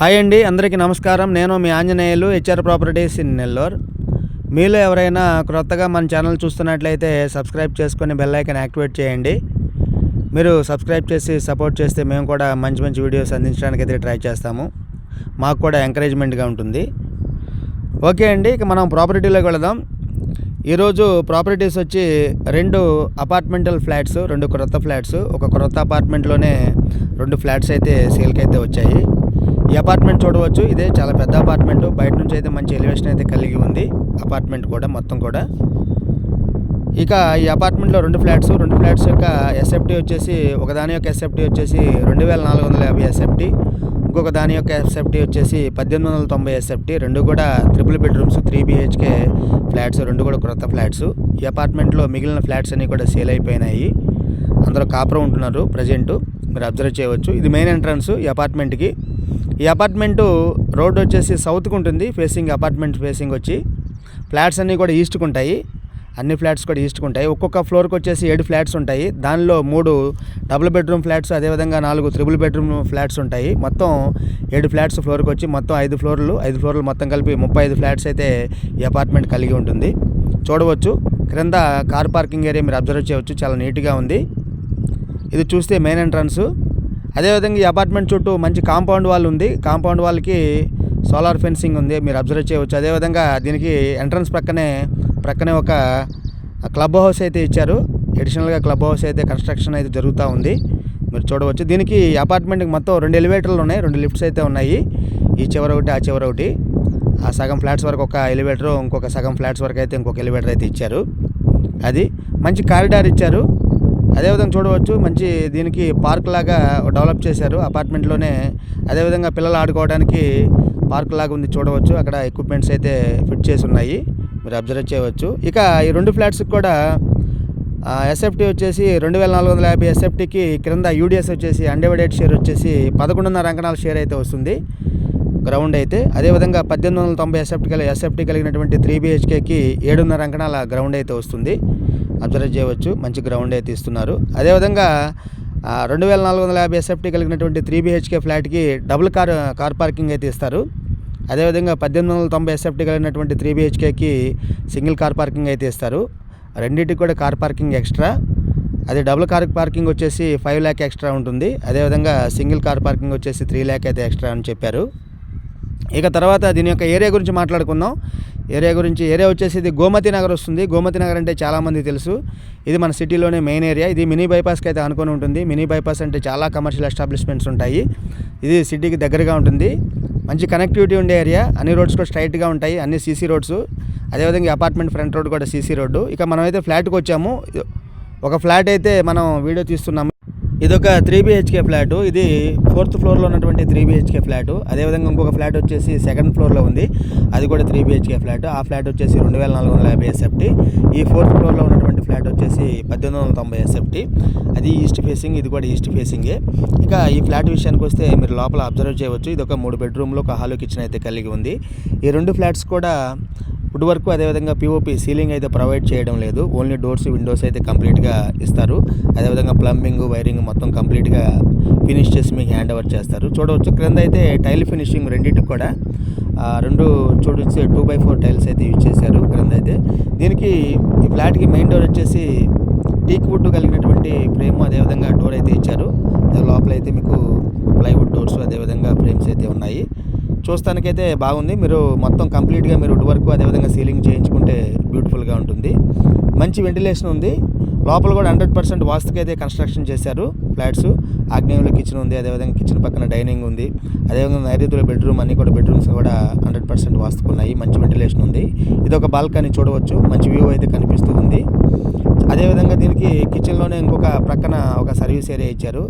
Hi అండి అందరికీ నమస్కారం. నేను మీ Anjaneyulu HR properties in Nellore. మీలో ఎవరైనా క్రొత్తగా మన ఛానల్ చూస్తున్నట్లయితే సబ్స్క్రైబ్ చేసుకొని బెల్ ఐకన్ యాక్టివేట్ చేయండి. మీరు సబ్స్క్రైబ్ చేసి సపోర్ట్ చేస్తే మేము కూడా మంచి మంచి వీడియోస్ అందించడానికి అయితే ట్రై చేస్తాము. మాకు కూడా ఎంకరేజ్మెంట్గా ఉంటుంది. ఓకే అండి ఇక మనం ప్రాపర్టీలోకి వెళదాం. ఈరోజు ప్రాపర్టీస్ వచ్చి రెండు అపార్ట్మెంటల్ ఫ్లాట్స్ రెండు క్రొత్త ఫ్లాట్స్. ఒక క్రొత్త అపార్ట్మెంట్లోనే రెండు ఫ్లాట్స్ అయితే సేల్కి అయితే వచ్చాయి. ఈ అపార్ట్మెంట్ చూడవచ్చు. ఇదే చాలా పెద్ద అపార్ట్మెంట్. బయట నుంచి అయితే మంచి ఎలివేషన్ అయితే కలిగి ఉంది. అపార్ట్మెంట్ కూడా మొత్తం కూడా. ఇక ఈ అపార్ట్మెంట్లో రెండు ఫ్లాట్స్ రెండు ఫ్లాట్స్ యొక్క ఎస్ఎఫ్టీ వచ్చేసి ఒకదాని యొక్క ఎస్ఎఫ్టీ వచ్చేసి రెండు వేల నాలుగు వందల యాభై ఎస్ఎఫ్టీ ఇంకొక దాని యొక్క ఎస్ఎఫ్టీ వచ్చేసి పద్దెనిమిది వందల తొంభై ఎస్ఎఫ్టీ రెండు కూడా triple bedrooms three BHK flats రెండు కూడా క్రొత్త ఫ్లాట్స్ ఈ అపార్ట్మెంట్లో మిగిలిన ఫ్లాట్స్ అన్నీ కూడా సేల్ అయిపోయినాయి. అందరూ కాపురం ఉంటున్నారు ప్రజెంట్ మీరు అబ్జర్వ్ చేయవచ్చు. ఇది మెయిన్ ఎంట్రన్స్ ఈ అపార్ట్మెంట్కి ఈ అపార్ట్మెంటు రోడ్ వచ్చేసి సౌత్కి ఉంటుంది. ఫేసింగ్ అపార్ట్మెంట్ ఫేసింగ్ వచ్చి ఫ్లాట్స్ అన్నీ కూడా ఈస్ట్కి ఉంటాయి. అన్ని ఫ్లాట్స్ కూడా ఈస్ట్కి ఉంటాయి. ఒక్కొక్క ఫ్లోర్కి వచ్చేసి ఏడు ఫ్లాట్స్ ఉంటాయి. దానిలో మూడు డబుల్ బెడ్రూమ్ ఫ్లాట్స్ అదేవిధంగా నాలుగు త్రిబుల్ బెడ్రూమ్ ఫ్లాట్స్ ఉంటాయి. మొత్తం ఏడు ఫ్లాట్స్ ఫ్లోర్కి వచ్చి మొత్తం ఐదు ఫ్లోర్లు ఐదు ఫ్లోర్లు మొత్తం కలిపి ముప్పై ఐదు ఫ్లాట్స్ అయితే ఈ అపార్ట్మెంట్ కలిగి ఉంటుంది. చూడవచ్చు. క్రింద కార్ పార్కింగ్ ఏరియా మీరు అబ్జర్వ్ చేయవచ్చు. చాలా నీట్గా ఉంది. ఇది చూస్తే మెయిన్ ఎంట్రన్స్. అదేవిధంగా ఈ అపార్ట్మెంట్ చుట్టూ మంచి కాంపౌండ్ వాల్ ఉంది. కాంపౌండ్ వాల్కి సోలార్ ఫెన్సింగ్ ఉంది. మీరు అబ్జర్వ్ చేయవచ్చు. అదేవిధంగా దీనికి ఎంట్రన్స్ ప్రక్కనే ప్రక్కనే ఒక క్లబ్ హౌస్ అయితే ఇచ్చారు. అడిషనల్గా క్లబ్ హౌస్ అయితే కన్స్ట్రక్షన్ అయితే జరుగుతూ ఉంది. మీరు చూడవచ్చు. దీనికి అపార్ట్మెంట్కి మొత్తం రెండు ఎలివేటర్లు ఉన్నాయి. రెండు లిఫ్ట్స్ అయితే ఉన్నాయి. ఈ చివర ఒకటి ఆ చివర ఒకటి. ఆ సగం ఫ్లాట్స్ వరకు ఒక ఎలివేటర్ ఇంకొక సగం ఫ్లాట్స్ వరకు అయితే ఇంకొక ఎలివేటర్ అయితే ఇచ్చారు. అది మంచి కారిడార్ ఇచ్చారు. అదేవిధంగా చూడవచ్చు. మంచి దీనికి పార్క్ లాగా డెవలప్ చేశారు. అపార్ట్మెంట్లోనే అదేవిధంగా పిల్లలు ఆడుకోవడానికి పార్క్ లాగా ఉంది చూడవచ్చు. అక్కడ ఎక్విప్మెంట్స్ అయితే ఫిట్ చేసి ఉన్నాయి. మీరు అబ్జర్వ్ చేయవచ్చు. ఇక ఈ రెండు ఫ్లాట్స్కి కూడా ఎస్ఎఫ్టీ వచ్చేసి రెండు వేల నాలుగు వందల యాభై ఎస్ఎఫ్టీకి క్రింద యూడిఎస్ వచ్చేసి అన్డివైడెడ్ షేర్ వచ్చేసి పదకొండున్నర అంకణాల షేర్ అయితే వస్తుంది. గ్రౌండ్ అయితే. అదేవిధంగా పద్దెనిమిది వందల తొంభై ఎస్ఎఫ్టీ కలిగి ఎస్ఎఫ్టీ కలిగినటువంటి త్రీ బిహెచ్కేకి ఏడున్నర అంకణాల గ్రౌండ్ అయితే వస్తుంది. అబ్జర్వ్ చేయవచ్చు. మంచి గ్రౌండ్ అయితే ఇస్తున్నారు అదేవిధంగా రెండు వేల నాలుగు వందల యాభై ఎస్ఎఫ్టీ కలిగినటువంటి త్రీ బిహెచ్కే ఫ్లాట్కి డబుల్ కార్ కార్ పార్కింగ్ అయితే ఇస్తారు అదేవిధంగా పద్దెనిమిది వందల తొంభై ఎస్ఎఫ్టీ కలిగినటువంటి త్రీ బిహెచ్కేకి సింగిల్ కార్ పార్కింగ్ అయితే ఇస్తారు రెండింటికి కూడా కార్ పార్కింగ్ ఎక్స్ట్రా అది డబుల్ కార్ పార్కింగ్ వచ్చేసి ఫైవ్ ల్యాక్ ఎక్స్ట్రా ఉంటుంది. అదేవిధంగా సింగిల్ కార్ పార్కింగ్ వచ్చేసి త్రీ ల్యాక్ అయితే ఎక్స్ట్రా అని చెప్పారు. ఇక తర్వాత దీని యొక్క ఏరియా గురించి మాట్లాడుకుందాం. ఏరియా గురించి ఏరియా వచ్చేసి ఇది గోమతి నగర్ వస్తుంది. గోమతి నగర్ అంటే చాలామంది తెలుసు. ఇది మన సిటీలోనే మెయిన్ ఏరియా. ఇది మినీ బైపాస్కి అయితే అనుకొని ఉంటుంది. మినీ బైపాస్ అంటే చాలా కమర్షియల్ ఎస్టాబ్లిష్మెంట్స్ ఉంటాయి. ఇది సిటీకి దగ్గరగా ఉంటుంది. మంచి కనెక్టివిటీ ఉండే ఏరియా. అన్ని రోడ్స్ కూడా స్ట్రైట్గా ఉంటాయి. అన్ని సీసీ రోడ్స్. అదేవిధంగా అపార్ట్మెంట్ ఫ్రంట్ రోడ్ కూడా సీసీ రోడ్డు. ఇక మనమైతే ఫ్లాట్కి వచ్చాము ఒక ఫ్లాట్ అయితే మనం వీడియో తీస్తున్నాము. ఇది ఒక త్రీ బిహెచ్కే ఫ్లాట్ ఇది ఫోర్త్ ఫ్లోర్లో ఉన్నటువంటి త్రీ బిహెచ్కే ఫ్లాట్ అదేవిధంగా ఇంకొక ఫ్లాట్ వచ్చేసి సెకండ్ ఫ్లోర్లో ఉంది. అది కూడా త్రీ బిహెచ్కే ఫ్లాట్ ఆ ఫ్లాట్ వచ్చేసి రెండు వేల నాలుగు వందల యాభై ఎస్ఎఫ్టీ ఈ ఫోర్త్ ఫ్లోర్లో ఉన్నటువంటి ఫ్లాట్ వచ్చేసి పద్దెనిమిది వందల తొంభై ఎస్ఎఫ్టీ అది ఈస్ట్ ఫేసింగ్ ఇది కూడా ఈస్ట్ ఫేసింగే ఇక ఈ ఫ్లాట్ విషయానికి వస్తే మీరు లోపల అబ్జర్వ్ చేయవచ్చు. ఇది ఒక మూడు బెడ్రూమ్లో ఒక హాల్ కిచెన్ అయితే కలిగి ఉంది. ఈ రెండు ఫ్లాట్స్ కూడా వుడ్ వర్క్ అదేవిధంగా పిఓపి సీలింగ్ అయితే ప్రొవైడ్ చేయడం లేదు. ఓన్లీ డోర్స్ విండోస్ అయితే కంప్లీట్గా ఇస్తారు. అదేవిధంగా ప్లంబింగ్ వైరింగ్ మొత్తం కంప్లీట్గా ఫినిష్ చేసి మీకు హ్యాండ్ ఓవర్ చేస్తారు. చూడవచ్చు క్రింద అయితే టైల్ ఫినిషింగ్ రెండింటికి కూడా రెండు చూడొచ్చి టూ బై ఫోర్ టైల్స్ అయితే యూజ్ చేశారు క్రింద అయితే. దీనికి ఈ ఫ్లాట్కి మెయిన్ డోర్ వచ్చేసి టీక్ వుడ్ కలిగినటువంటి ఫ్రేమ్ అదేవిధంగా డోర్ అయితే ఇచ్చారు. లోపల అయితే మీకు ప్లైవుడ్ డోర్స్ అదేవిధంగా ఫ్రేమ్స్ అయితే ఉన్నాయి. చూస్తానికైతే బాగుంది. మీరు మొత్తం కంప్లీట్గా మీరు వుడ్ వర్క్ అదేవిధంగా సీలింగ్ చేయించుకుంటే బ్యూటిఫుల్గా ఉంటుంది. మంచి వెంటిలేషన్ ఉంది. లోపల కూడా హండ్రెడ్ పర్సెంట్ వాస్తుకైతే కన్స్ట్రక్షన్ చేశారు ఫ్లాట్స్. ఆగ్నేయంలో కిచెన్ ఉంది. అదేవిధంగా కిచెన్ పక్కన డైనింగ్ ఉంది. అదేవిధంగా నైరుతుల బెడ్రూమ్ అన్ని కూడా బెడ్రూమ్స్ కూడా హండ్రెడ్ పర్సెంట్ వాస్తుకున్నాయి. మంచి వెంటిలేషన్ ఉంది. ఇది ఒక బాల్కనీ చూడవచ్చు. మంచి వ్యూ అయితే కనిపిస్తూ ఉంది. అదేవిధంగా దీనికి కిచెన్లోనే ఇంకొక ప్రక్కన ఒక సర్వీస్ ఏరియా ఇచ్చారు.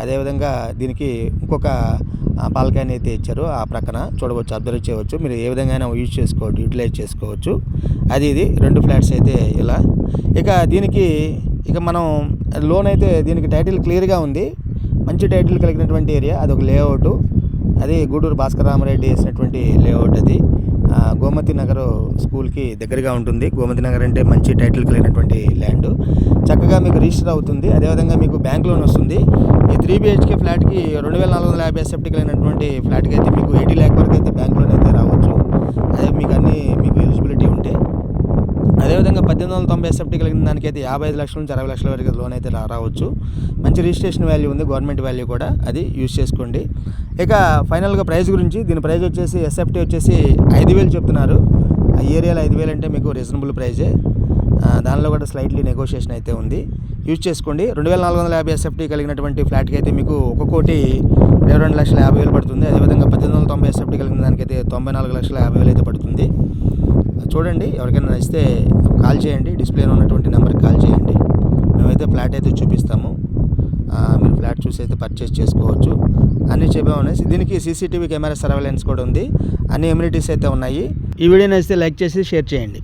అదేవిధంగా దీనికి ఇంకొక బాల్కనీ అయితే ఇచ్చారు. ఆ ప్రక్కన చూడవచ్చు అబ్జర్వ్ చేయవచ్చు. మీరు ఏ విధంగా యూజ్ చేసుకోవచ్చు యూటిలైజ్ చేసుకోవచ్చు. అది ఇది రెండు ఫ్లాట్స్ అయితే ఇలా. ఇక దీనికి ఇక మనం లోన్ అయితే దీనికి టైటిల్ క్లియర్గా ఉంది. మంచి టైటిల్ కలిగినటువంటి ఏరియా అది ఒక లేఅవుట్. అది గూడూరు భాస్కర్ రామరెడ్డి వేసినటువంటి లేఅవుట్ అది. గోమతి నగర్ స్కూల్కి దగ్గరగా ఉంటుంది. గోమతి నగర్ అంటే మంచి టైటిల్ కలిగినటువంటి ల్యాండ్ చక్కగా మీకు రిజిస్టర్ అవుతుంది. అదేవిధంగా మీకు బ్యాంక్ లోన్ వస్తుంది. ఈ త్రీ బిహెచ్కే ఫ్లాట్కి రెండు వేల నాలుగు వందల యాభై ఎస్ఎఫ్టీ కలిగినటువంటి ఫ్లాట్కి అయితే మీకు ఎయిటీ ల్యాక్ వరకు అయితే బ్యాంక్ లోన్ అయితే రావచ్చు. అదే మీకు అన్ని మీకు ఎలిజిబిలిటీ ఉంటే. అదేవిధంగా పద్దెనిమిది వందల తొంభై ఎస్ఎఫ్టీ కలిగిన దానికైతే యాభై ఐదు లక్షల నుంచి అరవై లక్షల వరకు లోన్ అయితే రావచ్చు. మంచి రిజిస్ట్రేషన్ వాల్యూ ఉంది గవర్నమెంట్ వాల్యూ కూడా అది యూజ్ చేసుకోండి. ఇక ఫైనల్గా ప్రైస్ గురించి దీని ప్రైస్ వచ్చేసి ఎస్ఎఫ్టీ వచ్చేసి ఐదు వేలు చెప్తున్నారు. ఆ ఏరియాలో ఐదు వేలు అంటే మీకు రీజనబుల్ ప్రైజే దానిలో కూడా స్లైట్లీ నెగోషియేషన్ అయితే ఉంది. యూజ్ చేసుకోండి. రెండు వేల నాలుగు వందల యాభై ఎస్ఎఫ్టీ కలిగినటువంటి ఫ్లాట్కి అయితే మీకు ఒక కోటి ఇరవై రెండు లక్షల యాభై వేలు పడుతుంది. అదేవిధంగా పద్దెనిమిది వందల తొంభై ఎస్ఎఫ్టీ కలిగిన దానికైతే తొంభై నాలుగు లక్షల యాభై వేలు అయితే పడుతుంది. చూడండి ఎవరికైనా నచ్చితే కాల్ చేయండి డిస్ప్లేలో ఉన్నటువంటి నెంబర్కి కాల్ చేయండి. మేమైతే ఫ్లాట్ అయితే చూపిస్తాము. మీరు ఫ్లాట్ చూసి అయితే పర్చేస్ చేసుకోవచ్చు. అన్నీ చెప్పామనేసి దీనికి సీసీటీవీ కెమెరా సర్వేలెన్స్ కూడా ఉంది. అన్ని ఎమ్యూనిటీస్ అయితే ఉన్నాయి. ఈ వీడియో నచ్చితే లైక్ చేసి షేర్ చేయండి.